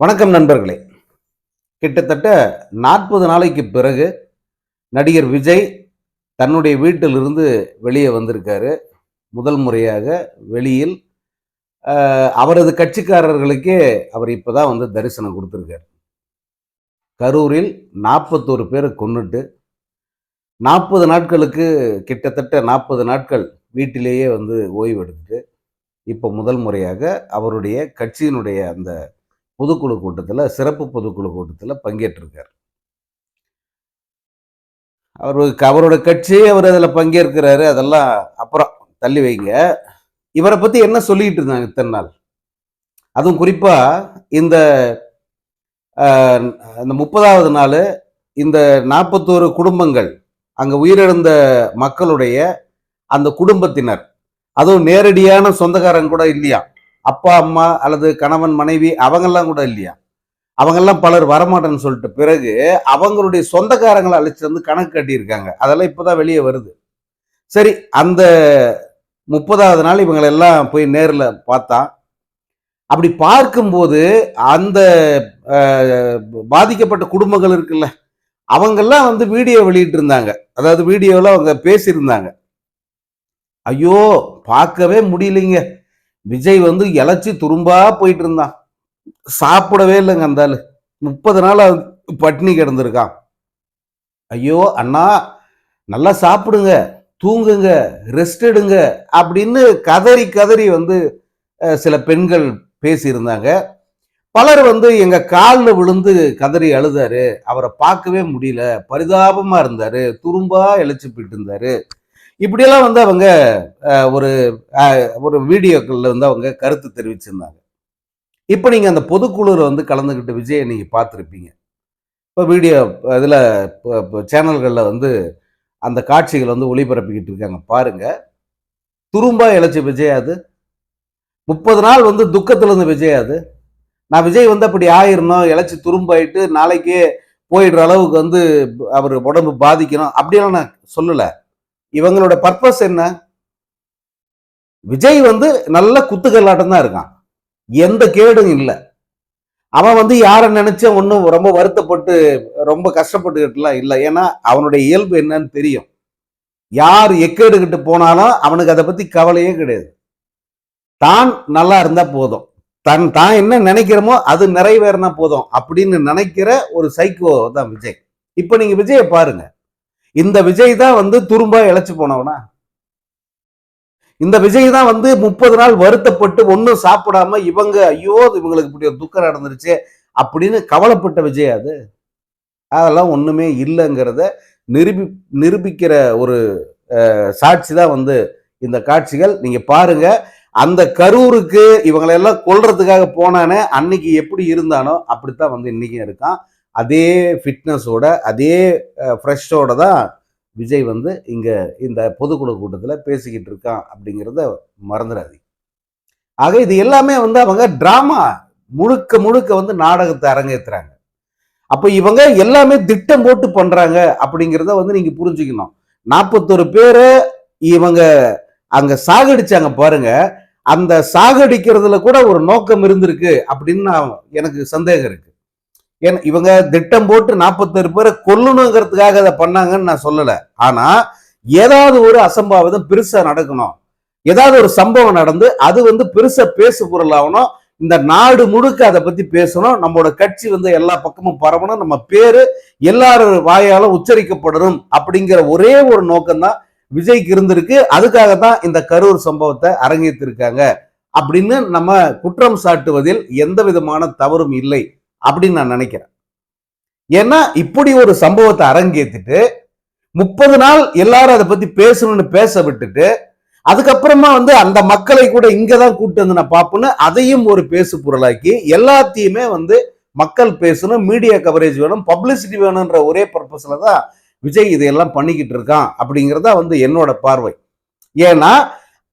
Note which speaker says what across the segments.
Speaker 1: வணக்கம் நண்பர்களே. கிட்டத்தட்ட நாற்பது நாளைக்கு பிறகு நடிகர் விஜய் தன்னுடைய வீட்டிலிருந்து வெளியே வந்திருக்காரு. முதல் முறையாக வெளியில் அவரது கட்சிக்காரர்களுக்கே அவர் இப்போ தான் வந்து தரிசனம் கொடுத்துருக்காரு. கரூரில் நாற்பத்தோரு பேரை கொண்டுட்டு நாற்பது நாட்களுக்கு கிட்டத்தட்ட நாற்பது நாட்கள் வீட்டிலேயே வந்து ஓய்வு எடுத்துட்டு இப்போ முதல் முறையாக அவருடைய கட்சியினுடைய அந்த பொதுக்குழு கூட்டத்தில் சிறப்பு பொதுக்குழு கூட்டத்தில் பங்கேற்றிருக்கார். அவருக்கு அவரோட கட்சி அவர் அதில் பங்கேற்கிறாரு அதெல்லாம் அப்புறம் தள்ளி வைங்க. இவரை பற்றி என்ன சொல்லிட்டு இருந்தாங்க இத்தனை நாள்? அதுவும் குறிப்பாக இந்த இந்த அந்த முப்பதாவது நாள் இந்த நாற்பத்தோரு குடும்பங்கள் அங்கே உயிரிழந்த மக்களுடைய அந்த குடும்பத்தினர். அதுவும் நேரடியான சொந்தக்காரங்க கூட இல்லையா? அப்பா அம்மா அல்லது கணவன் மனைவி அவங்கெல்லாம் கூட இல்லையா? அவங்கெல்லாம் பலர் வரமாட்டேன்னு சொல்லிட்டு பிறகு அவங்களுடைய சொந்தக்காரங்களை அழைச்சிட்டு வந்து கணக்கு கட்டியிருக்காங்க. அதெல்லாம் இப்போதான் வெளியே வருது. சரி அந்த முப்பதாவது நாள் இவங்களெல்லாம் போய் நேரில் பார்த்தா அப்படி பார்க்கும்போது அந்த பாதிக்கப்பட்ட குடும்பங்கள் இருக்குல்ல அவங்கெல்லாம் வந்து வீடியோ வெளியிட்டு இருந்தாங்க அதாவது வீடியோவில் அவங்க பேசியிருந்தாங்க. ஐயோ பார்க்கவே முடியலைங்க. விஜய் வந்து இழைச்சி துரும்பா போயிட்டு இருந்தான் சாப்பிடவே இல்லைங்க அந்த ஆள். முப்பது நாள் பட்னி பட்டினி கிடந்திருக்கான். ஐயோ அண்ணா நல்லா சாப்பிடுங்க தூங்குங்க ரெஸ்ட் எடுங்க அப்படின்னு கதறி கதறி வந்து சில பெண்கள் பேசியிருந்தாங்க. பலர் வந்து எங்கள் காலில் விழுந்து கதறி அழுதாரு. அவரை பார்க்கவே முடியல. பரிதாபமாக இருந்தார். துரும்பாக இழைச்சி போயிட்டு இருந்தார் இப்படியெல்லாம் வந்து அவங்க ஒரு ஒரு வீடியோக்களில் வந்து அவங்க கருத்து தெரிவிச்சிருந்தாங்க. இப்போ நீங்கள் அந்த பொதுக்குழுவில் வந்து கலந்துக்கிட்ட விஜயை நீங்கள் பார்த்துருப்பீங்க. இப்போ வீடியோ இதில் சேனல்களில் வந்து அந்த காட்சிகள் வந்து ஒளிபரப்பிக்கிட்டு இருக்காங்க. பாருங்கள் துரும்பா இழைச்ச விஜய் அது. முப்பது நாள் வந்து துக்கத்திலேருந்து விஜய் அது. நான் விஜய் வந்து அப்படி ஆயிரணும் இழைச்சி துரும்பாயிட்டு நாளைக்கே போயிடுற அளவுக்கு வந்து அவர் உடம்பு பாதிக்கணும் அப்படியெல்லாம் நான் சொல்லலை. இவங்களோட பர்பஸ் என்ன? விஜய் வந்து நல்ல குத்துக்கல்லாட்டம் தான் இருக்கான். எந்த கேடும் இல்லை. அவன் வந்து யாரை நினைச்ச ஒன்றும் ரொம்ப வருத்தப்பட்டு ரொம்ப கஷ்டப்பட்டுக்கிட்டுலாம் இல்லை. ஏன்னா அவனுடைய இயல்பு என்னன்னு தெரியும். யார் எக்கேடுகிட்டு போனாலும் அவனுக்கு அதை பத்தி கவலையே கிடையாது. தான் நல்லா இருந்தா போதும். தன் தான் என்ன நினைக்கிறோமோ அது நிறைவேறினா போதும். அப்படின்னு நினைக்கிற ஒரு சைக்கோ தான் விஜய். இப்போ நீங்க விஜயை பாருங்க. இந்த விஜய் தான் வந்து துரும்ப இழைச்சு போனவனா? இந்த விஜய் தான் வந்து முப்பது நாள் வருத்தப்பட்டு ஒன்றும் சாப்பிடாம இவங்க ஐயோ இவங்களுக்கு இப்படி ஒரு துக்கம் நடந்துருச்சு அப்படின்னு கவலைப்பட்ட விஜய் அது. அதெல்லாம் ஒன்றுமே இல்லைங்கிறத நிரூபி நிரூபிக்கிற ஒரு சாட்சி தான் வந்து இந்த காட்சிகள். நீங்கள் பாருங்க அந்த கரூருக்கு இவங்களெல்லாம் கொல்றதுக்காக போனானே அன்னைக்கு எப்படி இருந்தானோ அப்படித்தான் வந்து இன்னைக்கும் இருக்கான். அதே ஃபிட்னஸோட அதே ஃப்ரெஷ்ஷோட தான் விஜய் வந்து இங்கே இந்த பொதுக்குழு கூட்டத்தில் பேசிக்கிட்டு இருக்கான் அப்படிங்கிறத மறந்துடாதீங்க ஆக இது எல்லாமே வந்து அவங்க ட்ராமா முழுக்க முழுக்க வந்து நாடகத்தை அரங்கேற்றுறாங்க அப்போ இவங்க எல்லாமே திட்டம் போட்டு பண்ணுறாங்க அப்படிங்கிறத வந்து நீங்கள் புரிஞ்சுக்கணும். நாற்பத்தொரு பேர் இவங்க அங்கே சாகடிச்சாங்க பாருங்க. அந்த சாகடிக்கிறதுல கூட ஒரு நோக்கம் இருந்திருக்கு அப்படின்னு நான் எனக்கு சந்தேகம் இருக்கு. ஏன்னா இவங்க திட்டம் போட்டு நாற்பத்தொரு பேரை கொல்லணுங்கிறதுக்காக அதை பண்ணாங்கன்னு நான் சொல்லலை. ஆனால் ஏதாவது ஒரு அசம்பாவிதம் பெருசாக நடக்கணும். ஏதாவது ஒரு சம்பவம் நடந்து அது வந்து பெருசாக பேசு பொருளாகணும் இந்த நாடு முழுக்க அதை பற்றி பேசணும். நம்மளோட கட்சி வந்து எல்லா பக்கமும் பரவணும். நம்ம பேரு எல்லாரும் வாயால் உச்சரிக்கப்படணும் அப்படிங்கிற ஒரே ஒரு நோக்கம்தான் விஜய்க்கு இருந்திருக்கு. அதுக்காக தான் இந்த கரூர் சம்பவத்தை அரங்கேற்றிருக்காங்க. அப்படின்னு நம்ம குற்றம் சாட்டுவதில் எந்த விதமான தவறும் இல்லை. அப்படின்னு நான் நினைக்கிறேன். ஏன்னா இப்படி ஒரு சம்பவத்தை அரங்கேத்திட்டு முப்பது நாள் எல்லாரும் அதை பத்தி பேசணும்னு பேச விட்டுட்டு அதுக்கப்புறமா வந்து அந்த மக்களை கூட இங்கதான் கூட்டு வந்து நான் பார்ப்பேன்னு அதையும் ஒரு பேசு பொருளாக்கி எல்லாத்தையுமே வந்து மக்கள் பேசணும் மீடியா கவரேஜ் வேணும் பப்ளிசிட்டி வேணும்ன்ற ஒரே பர்பஸ்ல தான் விஜய் இதையெல்லாம் பண்ணிக்கிட்டு இருக்கான் அப்படிங்கிறதா வந்து என்னோட பார்வை. ஏன்னா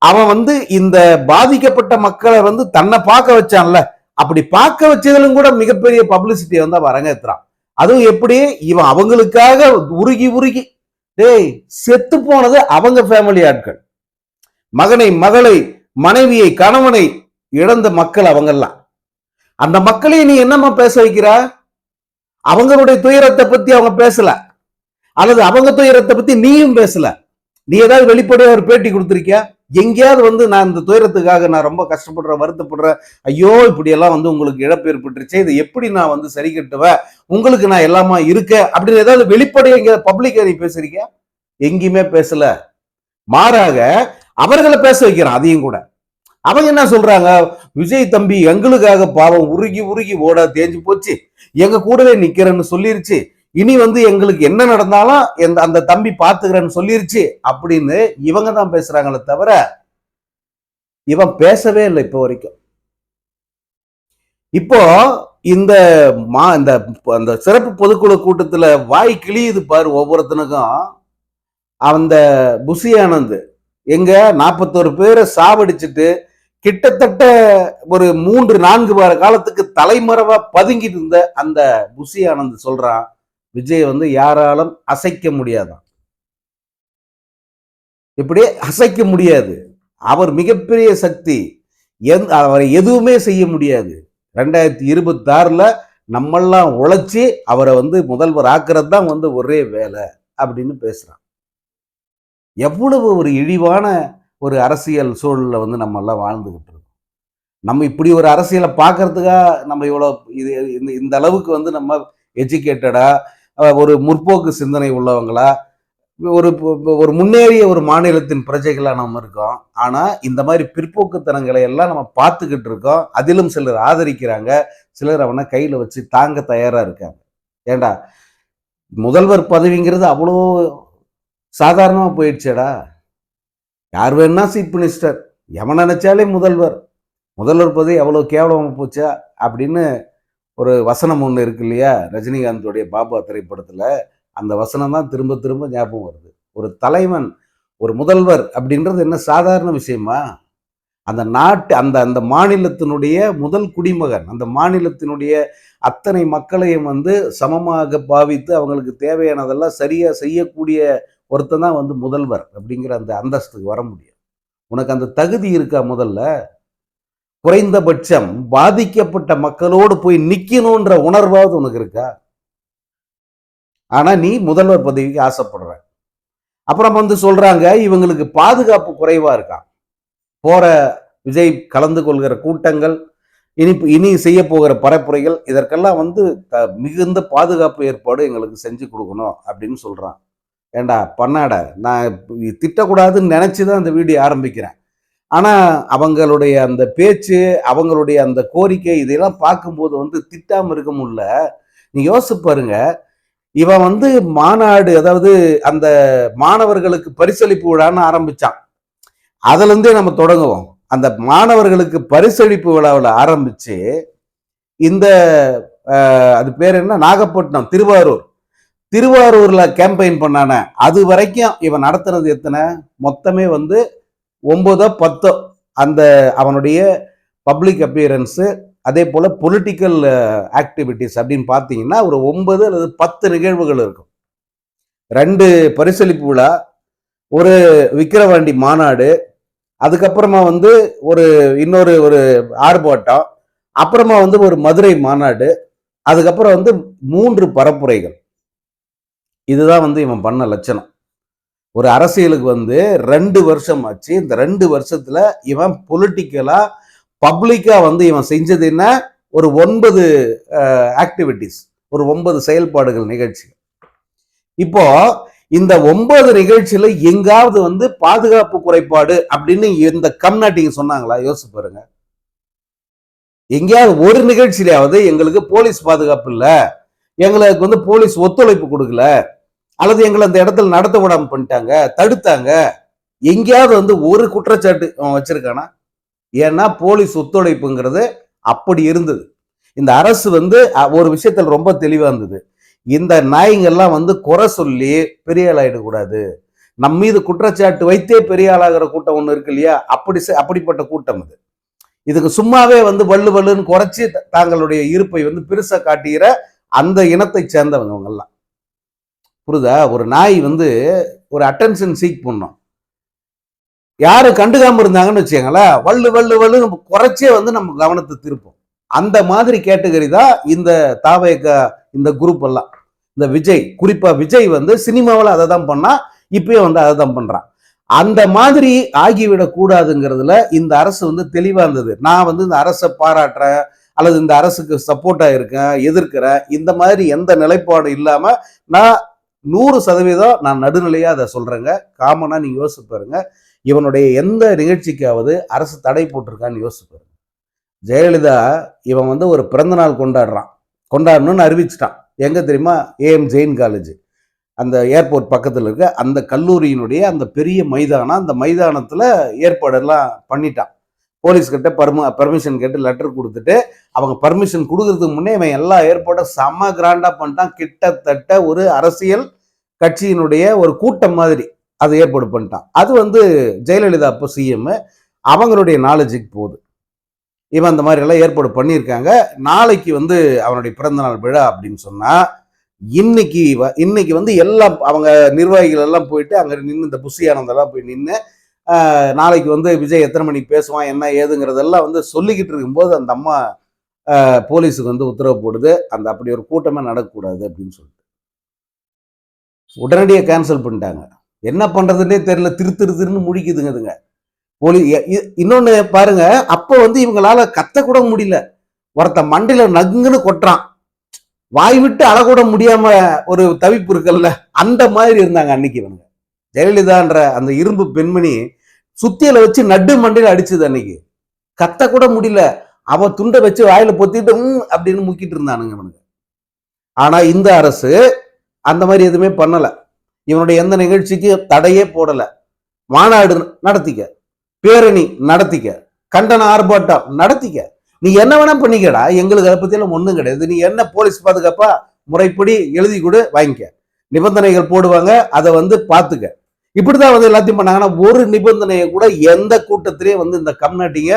Speaker 1: அவன் வந்து இந்த பாதிக்கப்பட்ட மக்களை வந்து தன்னை பார்க்க வச்சான்ல அப்படி பார்க்க வச்சதிலும் கூட மிகப்பெரிய பப்ளிசிட்டியை வந்து அவன் அரங்கேற்றுறான் அதுவும் எப்படி? இவன் அவங்களுக்காக உருகி உருகி டேய் செத்து போனது அவங்க ஃபேமிலி ஆட்கள். மகனை மகளை மனைவியை கணவனை இழந்த மக்கள் அவங்கெல்லாம். அந்த மக்களையும் நீ என்னம்மா பேச வைக்கிற? அவங்களுடைய துயரத்தை பத்தி அவங்க பேசல. அல்லது அவங்க துயரத்தை பத்தி நீயும் பேசல. நீ ஏதாவது வெளிப்படையா ஒரு பேட்டி கொடுத்துருக்கியா? எங்கேயாவது வந்து நான் இந்த துயரத்துக்காக நான் ரொம்ப கஷ்டப்படுறேன் வருத்தப்படுறேன். ஐயோ இப்படியெல்லாம் வந்து உங்களுக்கு இழப்பு ஏற்பட்டுருச்சு இதை எப்படி நான் வந்து சரி கட்டுவேன்? உங்களுக்கு நான் எல்லாமா இருக்க அப்படின்னு ஏதாவது வெளிப்படையா எங்கேயாவது பப்ளிக்கா நீ பேசுறீங்க? எங்கேயுமே பேசல. மாறாக அவர்களை பேச வைக்கிறான் அதையும் கூட. அவங்க என்ன சொல்றாங்க? விஜய் தம்பி எங்களுக்காக பாவம் உருகி உருகி ஓட தேஞ்சு போச்சு. எங்க கூடவே நிக்கிறேன்னு சொல்லிருச்சு. இனி வந்து எங்களுக்கு என்ன நடந்தாலும் எந்த அந்த தம்பி பார்த்துக்கிறேன்னு சொல்லிருச்சு அப்படின்னு இவங்க தான் பேசுறாங்களே தவிர இவன் பேசவே இல்லை இப்போ வரைக்கும். இப்போ இந்த மா இந்த அந்த சிறப்பு பொதுக்குழு கூட்டத்தில் வாய் கிழியுது பாரு ஒவ்வொருத்தனுக்கும். அந்த புசி ஆனந்த் எங்க நாற்பத்தோரு பேரை சாவடிச்சுட்டு கிட்டத்தட்ட ஒரு மூன்று நான்கு வார காலத்துக்கு தலைமறைவா பதுங்கிட்டு இருந்த அந்த புசி ஆனந்த் சொல்றான். விஜய் வந்து யாராலும் அசைக்க முடியாதான். இப்படி அசைக்க முடியாது. அவர் மிகப்பெரிய சக்தி. எந் அவரை எதுவுமே செய்ய முடியாது. ரெண்டாயிரத்தி இருபத்தி ஆறில் நம்மெல்லாம் உழைச்சி அவரை வந்து முதல்வர் ஆக்குறது தான் வந்து ஒரே வேலை அப்படின்னு பேசுறான். எவ்வளவு ஒரு இழிவான ஒரு அரசியல் சூழல்ல வந்து நம்ம எல்லாம் வாழ்ந்துகிட்டு இருக்கோம். நம்ம இப்படி ஒரு அரசியலை பார்க்கறதுக்கா நம்ம இவ்வளோ இது இந்த இந்த அளவுக்கு வந்து நம்ம எஜுகேட்டடா ஒரு முற்போக்கு சிந்தனை உள்ளவங்களா ஒரு ஒரு முன்னேறிய ஒரு மாநிலத்தின் பிரஜைகளாக நம்ம இருக்கோம். ஆனால் இந்த மாதிரி பிற்போக்குத்தனங்களை எல்லாம் நம்ம பார்த்துக்கிட்டு இருக்கோம். அதிலும் சிலர் ஆதரிக்கிறாங்க. சிலர் அவனை கையில் வச்சு தாங்க தயாராக இருக்காங்க. ஏண்டா? முதல்வர் பதவிங்கிறது அவ்வளோ சாதாரணமாக போயிடுச்சேடா. யார் வேணா சீஃப் மினிஸ்டர். எவன் நினைச்சாலே முதல்வர். முதல்வர் பதவி எவ்வளோ கேவலமாக போச்சா? அப்படின்னு ஒரு வசனம் ஒன்று இருக்கு இல்லையா? ரஜினிகாந்தோடைய பாபா திரைப்படத்தில் அந்த வசனம் தான் திரும்ப திரும்ப ஞாபகம் வருது. ஒரு தலைவன் ஒரு முதல்வர் அப்படின்றது என்ன சாதாரண விஷயமா? அந்த நாட்டு அந்த அந்த மாநிலத்தினுடைய முதல் குடிமகன் அந்த மாநிலத்தினுடைய அத்தனை மக்களையும் வந்து சமமாக பாவித்து அவங்களுக்கு தேவையானதெல்லாம் சரியாக செய்யக்கூடிய ஒருத்தன் தான் வந்து முதல்வர் அப்படிங்கிற அந்த அந்தஸ்துக்கு வர முடியும். உனக்கு அந்த தகுதி இருக்கா முதல்ல? குறைந்தபட்சம் பாதிக்கப்பட்ட மக்களோடு போய் நிற்கணுன்ற உணர்வாவது உனக்கு இருக்கா? ஆனால் நீ முதல்வர் பதவிக்கு ஆசைப்படுற. அப்புறம் வந்து சொல்கிறாங்க இவங்களுக்கு பாதுகாப்பு குறைவாக இருக்கான் போகிற விஜய் கலந்து கொள்கிற கூட்டங்கள் இனி இனி செய்ய போகிற பரப்புரைகள் இதற்கெல்லாம் வந்து த- மிகுந்த பாதுகாப்பு ஏற்பாடு எங்களுக்கு செஞ்சு கொடுக்கணும் அப்படின்னு சொல்கிறான் ஏண்டா பண்ணாட நான் திட்டக்கூடாதுன்னு நினச்சி தான் அந்த வீடியோ ஆரம்பிக்கிறேன். ஆனால் அவங்களுடைய அந்த பேச்சு அவங்களுடைய அந்த கோரிக்கை இதையெல்லாம் பார்க்கும்போது வந்து திட்டாமல் இருக்க முடியல. நீ யோசிச்சு பாருங்க. இவன் வந்து மாநாடு அதாவது அந்த மாணவர்களுக்கு பரிசளிப்பு விழான்னு ஆரம்பிச்சான். அதுலேருந்தே நம்ம தொடங்குவோம். அந்த மாணவர்களுக்கு பரிசளிப்பு விழாவில் ஆரம்பித்து இந்த அது பேர் என்ன? நாகப்பட்டினம் திருவாரூர். திருவாரூரில் கேம்பெயின் பண்ணான. அது வரைக்கும் இவன் நடத்துனது எத்தனை? மொத்தமே வந்து ஒம்போதோ பத்தோ அந்த அவனுடைய பப்ளிக் அப்பியரன்ஸு அதே போல் பொலிட்டிக்கல் ஆக்டிவிட்டிஸ் அப்படின்னு பார்த்தீங்கன்னா ஒரு ஒன்பது அல்லது பத்து நிகழ்வுகள் இருக்கும். ரெண்டு பரிசளிப்பு விழா ஒரு விக்கிரவாண்டி மாநாடு அதுக்கப்புறமா வந்து ஒரு இன்னொரு ஒரு ஆர்ப்பாட்டம் அப்புறமா வந்து ஒரு மதுரை மாநாடு அதுக்கப்புறம் வந்து மூன்று பரப்புரைகள். இதுதான் வந்து இவன் பண்ண லட்சணம். ஒரு அரசியலுக்கு வந்து ரெண்டு வருஷம் ஆச்சு. இந்த ரெண்டு வருஷத்துல இவன் பொலிட்டிக்கலா பப்ளிக்கா வந்து இவன் செஞ்சது என்ன? ஒரு ஒன்பது ஆக்டிவிட்டிஸ் ஒரு ஒன்பது செயல்பாடுகள் நிகழ்ச்சி இப்போ இந்த ஒன்பது நிகழ்ச்சியில எங்காவது வந்து பாதுகாப்பு குறைபாடு அப்படின்னு இந்த கம்நாட்டிங்க சொன்னாங்களா? யோசிச்சு பாருங்க. எங்கேயாவது ஒரு நிகழ்ச்சியிலாவது எங்களுக்கு போலீஸ் பாதுகாப்பு இல்லை. எங்களுக்கு வந்து போலீஸ் ஒத்துழைப்பு கொடுக்கல. அல்லது எங்களை அந்த இடத்துல நடத்த விடாம பண்ணிட்டாங்க தடுத்தாங்க எங்கேயாவது வந்து ஒரு குற்றச்சாட்டு அவன் வச்சிருக்கானா? ஏன்னா போலீஸ் ஒத்துழைப்புங்கிறது அப்படி இருந்தது. இந்த அரசு வந்து ஒரு விஷயத்தில் ரொம்ப தெளிவா இருந்தது. இந்த நாய்ங்கெல்லாம் வந்து குறை சொல்லி பெரிய ஆளாயிடக்கூடாது நம் மீது குற்றச்சாட்டு வைத்தே பெரிய ஆளாகிற கூட்டம் ஒன்று இருக்கு இல்லையா? அப்படி அப்படிப்பட்ட கூட்டம் இது. இதுக்கு சும்மாவே வந்து வள்ளு வள்ளுன்னு குறைச்சி த- தாங்களுடைய இருப்பை வந்து பெருசாக காட்டுகிற அந்த இனத்தை சேர்ந்தவங்க அவங்கெல்லாம் புரிதா? ஒரு நாய் வந்து ஒரு அட்டென்ஷன் சீக் பண்ணும். யாரும் கண்டுக்காம இருந்தாங்கன்னு வச்சுக்கோங்களேன் வள்ளு வள்ளு வள்ளு நம்ம குறைச்சே வந்து நம்ம கவனத்தை திருப்போம். அந்த மாதிரி கேட்டகரி தான் இந்த தாவேக இந்த குரூப் எல்லாம். இந்த விஜய் குறிப்பா விஜய் வந்து சினிமாவில் அதை தான் பண்ணா இப்பயும் வந்து அதை தான் பண்றான். அந்த மாதிரி ஆகிவிடக்கூடாதுங்கிறதுல இந்த அரசு வந்து தெளிவாக இருந்தது. நான் வந்து இந்த அரசை பாராட்டுறேன் அல்லது இந்த அரசுக்கு சப்போர்ட்டாக இருக்கேன் எதிர்க்கிறேன் இந்த மாதிரி எந்த நிலைப்பாடும் இல்லாமல் நான் நூறு சதவீதம் நான் நடுநிலையாக அதை சொல்கிறேங்க காமனாக நீங்கள் யோசிச்சு பாருங்க. இவனுடைய எந்த நிகழ்ச்சிக்காவது அரசு தடை போட்டிருக்கான்னு யோசிச்சு பாருங்க. ஜெயலலிதா இவன் வந்து ஒரு பிறந்தநாள் கொண்டாடுறான். கொண்டாடணும்னு அறிவிச்சிட்டான். எங்கே தெரியுமா? ஏஎம் ஜெயின் காலேஜ் அந்த ஏர்போர்ட் பக்கத்தில் இருக்க அந்த கல்லூரியினுடைய அந்த பெரிய மைதானம் அந்த மைதானத்தில் ஏற்பாடெல்லாம் பண்ணிட்டான். போலீஸ் கிட்ட பர்ம பர்மிஷன் கேட்டு லெட்டர் கொடுத்துட்டு அவங்க பர்மிஷன் கொடுக்கறதுக்கு முன்னே இவன் எல்லா ஏற்பாடும் செம்ம கிராண்டாக பண்ணிட்டான். கிட்டத்தட்ட ஒரு அரசியல் கட்சியினுடைய ஒரு கூட்டம் மாதிரி அது ஏற்பாடு பண்ணிட்டான். அது வந்து ஜெயலலிதா அப்போ சிஎம் அவங்களுடைய நாலேஜுக்கு போகுது. இவன் அந்த மாதிரி எல்லாம் ஏற்பாடு பண்ணியிருக்காங்க. நாளைக்கு வந்து அவனுடைய பிறந்தநாள் விழா அப்படின்னு சொன்னால் இன்னைக்கு வ- இன்னைக்கு வந்து எல்லாம் அவங்க நிர்வாகிகள் எல்லாம் போயிட்டு அங்கே நின்று இந்த புஷி ஆனந்தெல்லாம் போய் நின்று நாளைக்கு வந்து விஜய் எத்தனை மணிக்கு பேசுவான் என்ன ஏதுங்கிறதெல்லாம் வந்து சொல்லிக்கிட்டு இருக்கும்போது அந்த அம்மா போலீஸுக்கு வந்து உத்தரவு போடுது. அந்த அப்படி ஒரு கூட்டமே நடக்கக்கூடாது அப்படின்னு சொல்லிட்டு. உடனடியாக கேன்சல் பண்ணிட்டாங்க. என்ன பண்ணுறதுன்னே தெரியல. திரு திரு திருன்னு முழிக்குதுங்க இதுங்க. போலீ இன்னொன்று பாருங்க. அப்போ வந்து இவங்களால கத்தக்கூட முடியல. ஒருத்த மண்டையில் நங்குன்னு கொட்டுறான். வாய் விட்டு அழக்கூட முடியாம ஒரு தவிப்பு இருக்குல்ல அந்த மாதிரி இருந்தாங்க அன்னைக்கு இவங்க ஜெயலலிதான்ற அந்த இரும்பு பெண்மணி சுத்தியில வச்சு நடு மண்டையில் அடிச்சது அன்னைக்கு. கத்த கூட முடியல. அவன் துண்டை வச்சு வாயில பொத்திட்டு அப்படின்னு முக்கிட்டு இருந்தானுங்க இவனுங்க. ஆனா இந்த அரசு அந்த மாதிரி எதுவுமே பண்ணலை. இவனுடைய எந்த நிகழ்ச்சிக்கு தடையே போடலை. மாநாடு நடத்திக்க பேரணி நடத்திக்க கண்டன ஆர்ப்பாட்டம் நடத்திக்க. நீ என்ன வேணா பண்ணிக்கடா. எங்களுக்கு அதை பத்தியெல்லாம் ஒன்றும் கிடையாது. நீ என்ன போலீஸ் பாதுகாப்பா முறைப்படி எழுதி கொடு வாங்கிக்க. நிபந்தனைகள் போடுவாங்க அதை வந்து பார்த்துக்க. இப்படிதான் வந்து எல்லாத்தையும் பண்ணாங்கன்னா ஒரு நிபந்தனையை கூட எந்த கூட்டத்திலேயே வந்து இந்த கம்நாட்டிங்க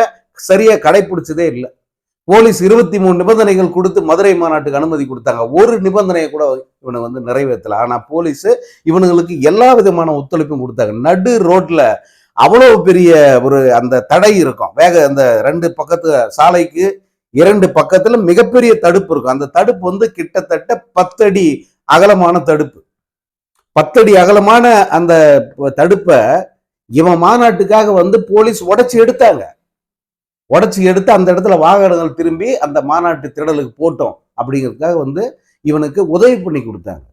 Speaker 1: சரியா கடைபிடிச்சதே இல்லை. போலீஸ் இருபத்தி மூணு நிபந்தனைகள் கொடுத்து மதுரை மாநாட்டுக்கு அனுமதி கொடுத்தாங்க. ஒரு நிபந்தனையை கூட இவனை வந்து நிறைவேற்றல. ஆனால் போலீஸ் இவனுங்களுக்கு எல்லா விதமான ஒத்துழைப்பும் கொடுத்தாங்க. நடு ரோட்டில் அவ்வளோ பெரிய ஒரு அந்த தடை இருக்கும். வேக அந்த ரெண்டு பக்கத்து சாலைக்கு இரண்டு பக்கத்தில் மிகப்பெரிய தடுப்பு இருக்கும். அந்த தடுப்பு வந்து கிட்டத்தட்ட பத்தடி அகலமான தடுப்பு. பத்தடி அகலமான அந்த தடுப்பை இவன் மாநாட்டுக்காக வந்து போலீஸ் உடச்சி எடுத்தாங்க. உடச்சி எடுத்து அந்த இடத்துல வாகனங்கள் திரும்பி அந்த மாநாட்டு திடலுக்கு போட்டோம் அப்படிங்கிறதுக்காக வந்து இவனுக்கு உதவி பண்ணி கொடுத்தாங்க.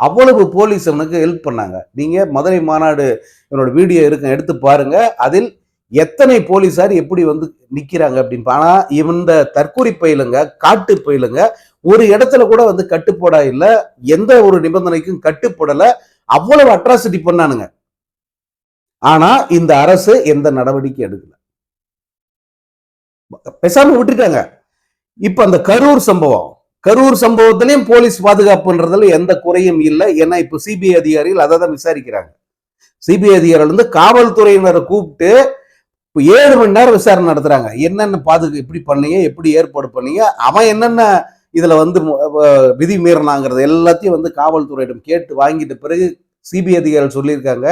Speaker 1: அவ்வளவு போலீஸ் இவனுக்கு ஹெல்ப் பண்ணாங்க. நீங்கள் மதுரை மாநாடு இவனோட வீடியோ இருக்கு எடுத்து பாருங்க. அதில் எத்தனை போலீஸார் எப்படி வந்து நிற்கிறாங்க அப்படின்னு ஆனால் இந்த தற்கொலை பயிலுங்க காட்டு பயிலுங்க ஒரு இடத்துல கூட வந்து கட்டுப்போடா இல்லை எந்த ஒரு நிபந்தனைக்கும் கட்டுப்படலை அவ்வளவு அட்ராசிட்டி பண்ணானுங்க. ஆனால் இந்த அரசு எந்த நடவடிக்கை எடுக்கல. பேசாம விட்டுட்டாங்க இப்ப அந்த கரூர் சம்பவம் கரூர் சம்பவத்திலையும் போலீஸ் பாதுகாப்புன்றதுல எந்த குறையும் இல்லை. ஏன்னா இப்ப சிபிஐ அதிகாரிகள் அதை தான் விசாரிக்கிறாங்க. சிபிஐ அதிகாரிகள் வந்து காவல்துறையினரை கூப்பிட்டு இப்போ ஏழு மணி நேரம் விசாரணை நடத்துறாங்க. என்னென்ன பாதுகா எப்படி பண்ணீங்க எப்படி ஏற்பாடு பண்ணீங்க அவன் என்னென்ன இதுல வந்து விதி மீறினாங்கிறது எல்லாத்தையும் வந்து காவல்துறையிடம் கேட்டு வாங்கிட்ட பிறகு சிபிஐ அதிகாரிகள் சொல்லியிருக்காங்க.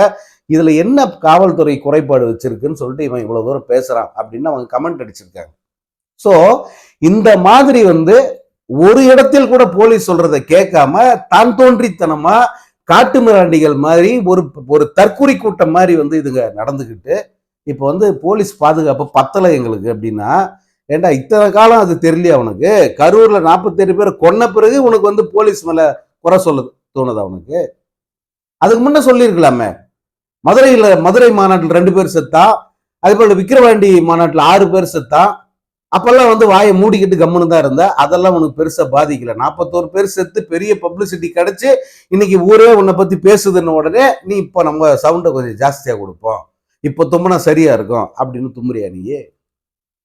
Speaker 1: இதில் என்ன காவல்துறை குறைபாடு வச்சிருக்குன்னு சொல்லிட்டு இவன் இவ்வளோ தூரம் பேசுகிறான் அப்படின்னு அவங்க கமெண்ட் அடிச்சிருக்காங்க. ஸோ இந்த மாதிரி வந்து ஒரு இடத்தில் கூட போலீஸ் சொல்றதை கேட்காம தான் தோன்றித்தனமா காட்டு மிராண்டிகள் மாதிரி ஒரு ஒரு தற்கொலை கூட்டம் மாதிரி வந்து இதுங்க நடந்துக்கிட்டு இப்போ வந்து போலீஸ் பாதுகாப்பு பத்தலை எங்களுக்கு அப்படின்னா ஏண்டா இத்தனை காலம் அது தெரியலையே அவனுக்கு கரூர்ல நாற்பத்தேழு பேர் கொன்ன பிறகு உனக்கு வந்து போலீஸ் மேல குறை சொல்ல தோணுதா அவனுக்கு அதுக்கு முன்ன சொல்லியிருக்கலாமே. மதுரையில் மதுரை மாநாட்டில் ரெண்டு பேர் செத்தா அதே போல் விக்கிரவாண்டி மாநாட்டில் ஆறு பேர் செத்தா அப்பெல்லாம் வந்து வாயை மூடிக்கிட்டு கம்முன்னு தான் இருந்தா. அதெல்லாம் உனக்கு பெருசாக பாதிக்கல. நாற்பத்தோரு பேர் செத்து பெரிய பப்ளிசிட்டி கிடச்சி இன்னைக்கு ஊரே உன்னை பற்றி பேசுதுன்னு உடனே நீ இப்போ நம்ம சவுண்டை கொஞ்சம் ஜாஸ்தியாக கொடுப்போம். இப்போ தும்முனா சரியா இருக்கும். அப்படின்னு தும்புறியா நீ?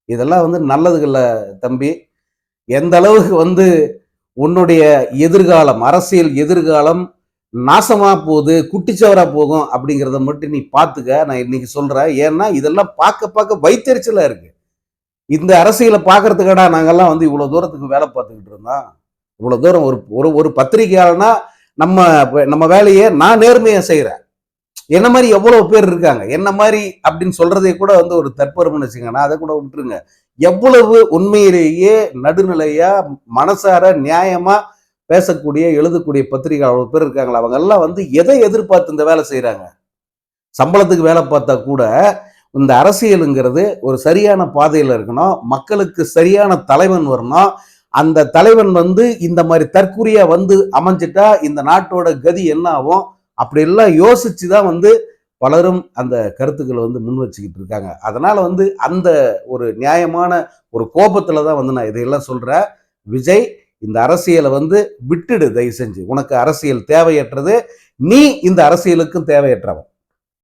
Speaker 1: இதெல்லாம் வந்து நல்லதுகள்ல தம்பி. எந்த அளவுக்கு வந்து உன்னுடைய எதிர்காலம் அரசியல் எதிர்காலம் நாசமாக போகுது குட்டிச்சவராக போகும் அப்படிங்கிறத மட்டும் நீ பார்த்துக்க நான் இன்னைக்கு சொல்கிறேன் ஏன்னா இதெல்லாம் பார்க்க பார்க்க வைத்தறிச்சலாக இருக்கு. இந்த அரசியலை பார்க்கறதுக்கடா நாங்கெல்லாம் வந்து இவ்வளோ தூரத்துக்கு வேலை பார்த்துக்கிட்டு இருந்தோம். இவ்வளோ தூரம் ஒரு ஒரு ஒரு பத்திரிகையாளனா நம்ம நம்ம வேலையை நான் நேர்மையாக செய்கிறேன் என்ன மாதிரி எவ்வளோ பேர் இருக்காங்க? என்ன மாதிரி அப்படின்னு சொல்கிறதே கூட வந்து ஒரு தற்பெருமைன்னு வச்சுங்க நான் அதை கூட விட்டுருங்க. எவ்வளவு உண்மையிலேயே நடுநிலையாக மனசார நியாயமாக பேசக்கூடிய எழுதக்கூடிய பத்திரிகை அவ்வளோ பேர் இருக்காங்களா? அவங்க எல்லாம் வந்து எதை எதிர்பார்த்து இந்த வேலை செய்கிறாங்க சம்பளத்துக்கு வேலை பார்த்தா கூட இந்த அரசியலுங்கிறது ஒரு சரியான பாதையில் இருக்கணும். மக்களுக்கு சரியான தலைவன் வரணும். அந்த தலைவன் வந்து இந்த மாதிரி தற்குறியா வந்து அமைஞ்சிட்டா இந்த நாட்டோட கதி என்ன ஆகும்? அப்படி எல்லாம் யோசிச்சு தான் வந்து பலரும் அந்த கருத்துக்களை வந்து முன் வச்சுக்கிட்டு இருக்காங்க. அதனால வந்து அந்த ஒரு நியாயமான ஒரு கோபத்துல தான் வந்து நான் இதையெல்லாம் சொல்றேன். விஜய் இந்த அரசியலை வந்து விட்டுடு தயவு செஞ்சு. உனக்கு அரசியல் தேவையற்றது. நீ இந்த அரசியலுக்கும் தேவையற்றவன்.